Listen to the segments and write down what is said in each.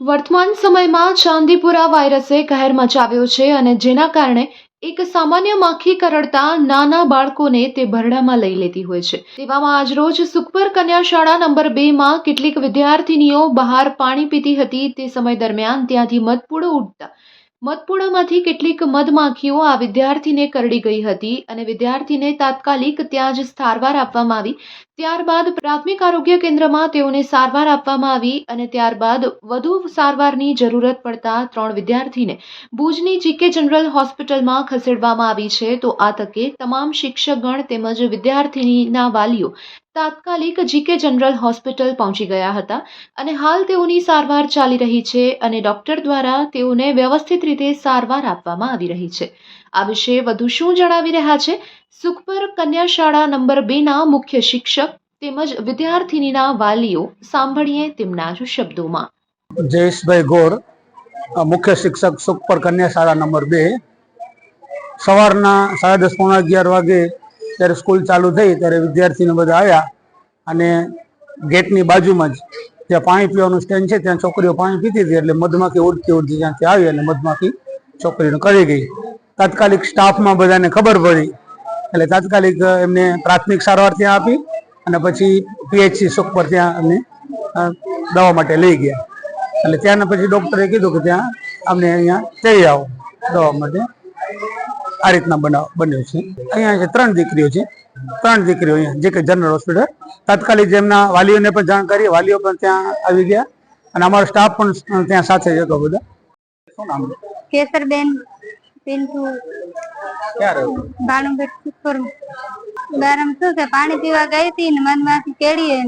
વર્તમાન સમયમાં ચાંદીપુરા વાયરસે કહેર મચાવ્યો છે અને જેના કારણે એક સામાન્ય માખી કરડતા નાના બાળકોને તે ભરડામાં લઈ લેતી હોય છે. તેવામાં આજરોજ સુખપર કન્યા શાળા નંબર બે માં કેટલીક વિદ્યાર્થીનીઓ બહાર પાણી પીતી હતી. તે સમય દરમિયાન ત્યાંથી મધપૂડો ઉડતા મધપૂડામાંથી કેટલીક મધમાખીઓ આ વિદ્યાર્થીને કરડી ગઈ હતી અને વિદ્યાર્થીને તાત્કાલિક ત્યાં જ સારવાર આપવામાં આવી. ત્યારબાદ પ્રાથમિક આરોગ્ય કેન્દ્રમાં તેઓને સારવાર આપવામાં આવી અને ત્યારબાદ વધુ સારવારની જરૂરત પડતા ત્રણ વિદ્યાર્થીને ભુજની જીકે જનરલ હોસ્પિટલમાં ખસેડવામાં આવી છે. તો આ તકે તમામ શિક્ષકગણ તેમજ વિદ્યાર્થીનીના વાલીઓ તાત્કાલિક જીકે જનરલ હોસ્પિટલ પહોંચી ગયા હતા અને હાલ તેઓની સારવાર ચાલી રહી છે અને ડોક્ટર દ્વારા તેઓને વ્યવસ્થિત રીતે સારવાર આપવામાં આવી રહી છે. આ વિશે વધુ શું જણાવી રહ્યા છે? સુખપર કન્યા શાળા નંબર બેના મુખ્ય શિક્ષક તેમજ વિદ્યાર્થીનીના વાલીઓ સાંભળીએ તેમના જ શબ્દોમાં. જયેશભાઈ ગોર મુખ્ય શિક્ષક સુખપર કન્યા શાળા નંબર બે. સવારના સાડા દસ પોણા અગિયાર વાગે ત્યારે સ્કૂલ ચાલુ થઈ ત્યારે વિદ્યાર્થીને બધા આવ્યા અને ગેટની બાજુમાં જ ત્યાં પાણી પીવાનું સ્ટેન્ડ છે, ત્યાં છોકરીઓ પાણી પીતી હતી એટલે મધમાખી ઉડતી ઉડતી ત્યાંથી આવી અને મધમાખી છોકરીને કરી ગઈ. તાત્કાલિક સ્ટાફમાં બધાને ખબર પડી એટલે તાત્કાલિક એમને પ્રાથમિક સારવાર ત્યાં આપી અને પછી પીએચસી સુખપર ત્યાં અમને દવા માટે લઈ ગયા. એટલે ત્યાંના પછી ડૉક્ટરે કીધું કે ત્યાં અમને અહીંયા જઈ આવો દવા માટે. આ રીતના બનાવ બન્યો છે. અહીંયા છે ત્રણ દીકરીઓ છે ત્રણ દીકરીઓ અહીંયા જે કે જનરલ હોસ્પિટલ. તાત્કાલિક જેમના વાલીઓને પણ જાણ કરી વાલીઓ પણ ત્યાં આવી ગયા અને અમારો સ્ટાફ પણ ત્યાં સાથે હતો બધા. શું નામ? કેસરબેન પિન્ટુ રહ્યું? ભાનુબેન ગરમ શું છે? પાણી પીવા ગઈ હતી ને મનમાંથી કેળીએ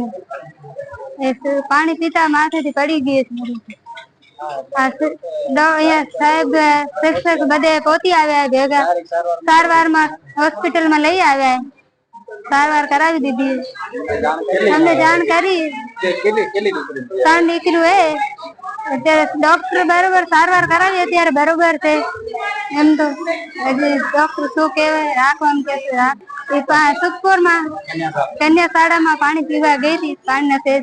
પાણી પીતા માથેથી પડી ગઈ છે અહીંયા સાહેબ શિક્ષક બધે પહોંચી આવ્યા ભેગા સારવારમાં હોસ્પિટલમાં લઈ આવ્યા. સારવાર કરાવી દીધી. અમને જાણ કરી. ત્રણ દીકરીઓ એ. અત્યારે ડોક્ટર બરોબર સારવાર કરાવી અત્યારે બરોબર છે. એમ તો હજી ડોક્ટર શું કહેવાય, રાખવાનું કે સુખપુરમાં કન્યા શાળામાં પાણી પીવા ગઈ હતી પાણી નથી